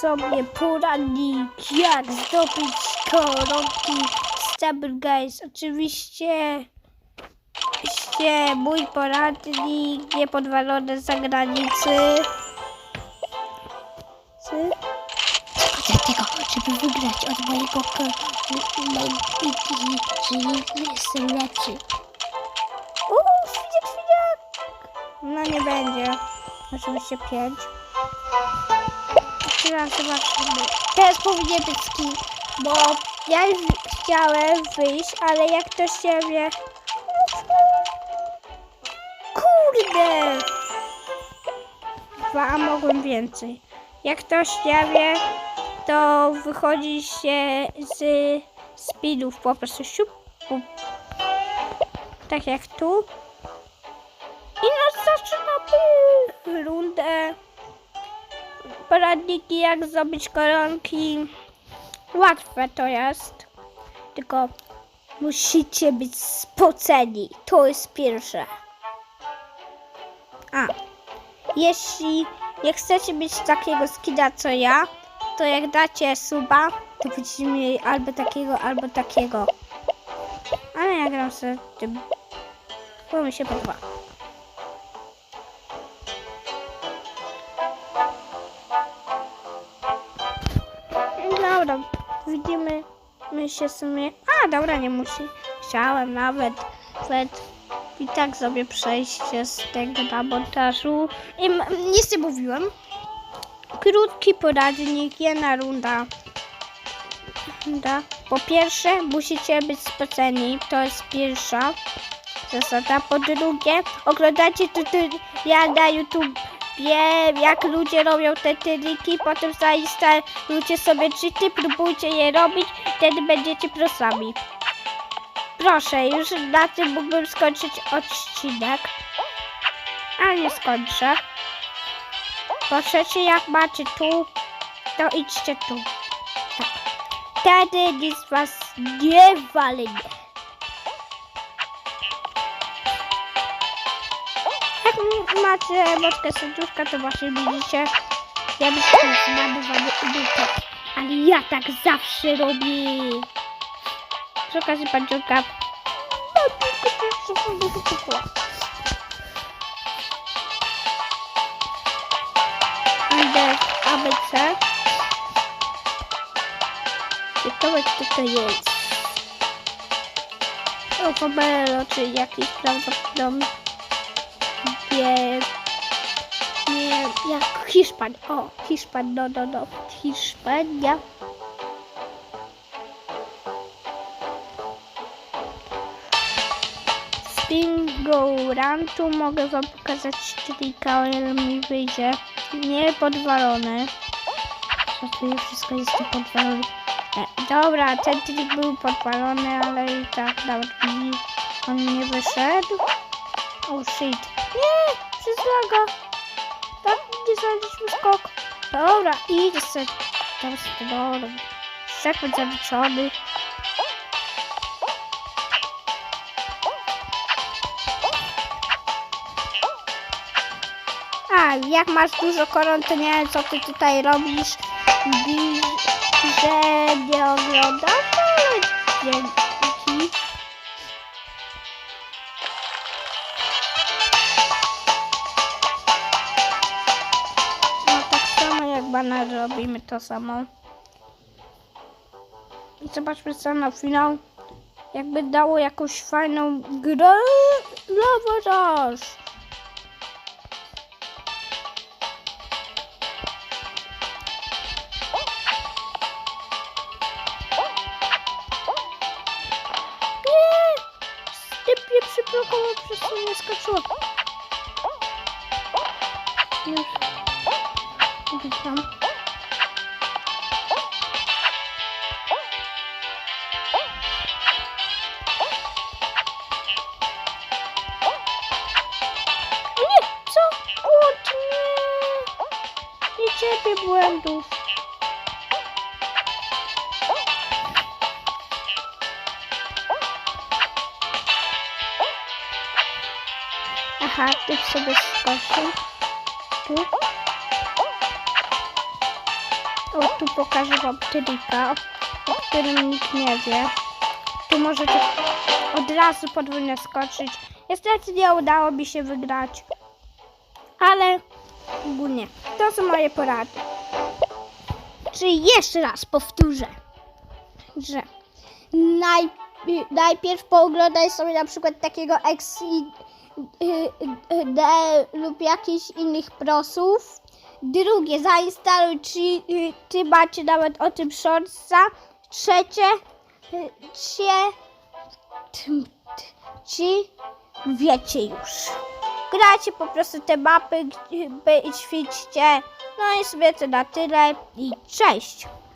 sobie poradnik, jak zdobyć koronki Stable Guys. Oczywiście oczywiście mój poradnik niepodwalony z zagranicy. Czy? Dlatego, żeby wygrać od mojego najbliższego, czyli jestem lepszy. Uuu, świniak, świniak! No nie będzie. Oczywiście pięć. Teraz zobaczymy. Teraz powinien być skin, bo ja chciałem wyjść, ale jak ktoś się wie... Kurde! Dwa, a mogłem więcej. Jak ktoś nie wie, to wychodzi się z speedów po prostu siup. Tak jak tu. I nas zaczynamy rundę. Poradniki jak zdobyć koronki. Łatwe to jest. Tylko musicie być spoceni. To jest pierwsze. A. Jeśli nie chcecie mieć takiego skida co ja, to jak dacie suba, to będziecie mieli albo takiego, albo takiego. Ale ja gram sobie tym, bo mi się podoba. Dobra, widzimy my się sumie. A, dobra, nie musi. Chciałem nawet, nawet i tak sobie przejść z tego na montażu. I nic nie mówiłem. Krótki poradnik, jedna runda. runda. Po pierwsze, musicie być spoceni. To jest pierwsza zasada. Po drugie, oglądacie tutorial na YouTube. Wiem, jak ludzie robią te triki, potem zainstalujcie sobie cheaty, próbujcie je robić, wtedy będziecie prosami. Proszę, już na tym mógłbym skończyć odcinek, ale nie skończę. Po jak macie tu, to idźcie tu. Tak. Wtedy nic was nie walnie. Jak macie motkę serduszka, to właśnie widzicie, ja bym się zmarnowany ubytek. Ale ja tak zawsze robię. Przy okazji padziurka. Idę w ABC. Ciekawe, kto to jest. O, Pomelo, czy jakiś prawdopodobnie nie, nie, jak Hiszpan. O, Hiszpan, no, no, no, Hiszpania. Bingo mogę wam pokazać trika, o ile mi wyjdzie. Nie tu już wszystko jest tu podwalone. E, dobra, ten trik był podpalony, ale i tak mi on nie wyszedł. Oh shit. Nie, przez. Tak, nie znaleźliśmy skok. Dobra, idę sobie. To dobra. Szczek będzie zaliczony. Jak masz dużo koron, to nie wiem, co ty tutaj robisz. Że nie oglądasz, dzięki. Banan robimy to samo. I zobaczmy co na finał. Jakby dało jakąś fajną grę. Mnie przyblokował, przez co nie skoczyło. Już. Witam. Cierpię błędów. Aha, typ sobie skoczył. Tu. O, tu pokażę wam trika, o którym nikt nie wie. Tu możecie od razu podwójnie skoczyć. Niestety nie udało mi się wygrać. Ale ogólnie to są moje porady. Czyli jeszcze raz powtórzę, że naj, najpierw pooglądaj sobie na przykład takiego XD lub jakichś innych prosów. Drugie, zainstaluj, czy y, ty macie nawet o tym shortsa. Trzecie, t- ci wiecie już. Gracie po prostu te mapy, by- ćwiczcie. No i sobie to na tyle i cześć!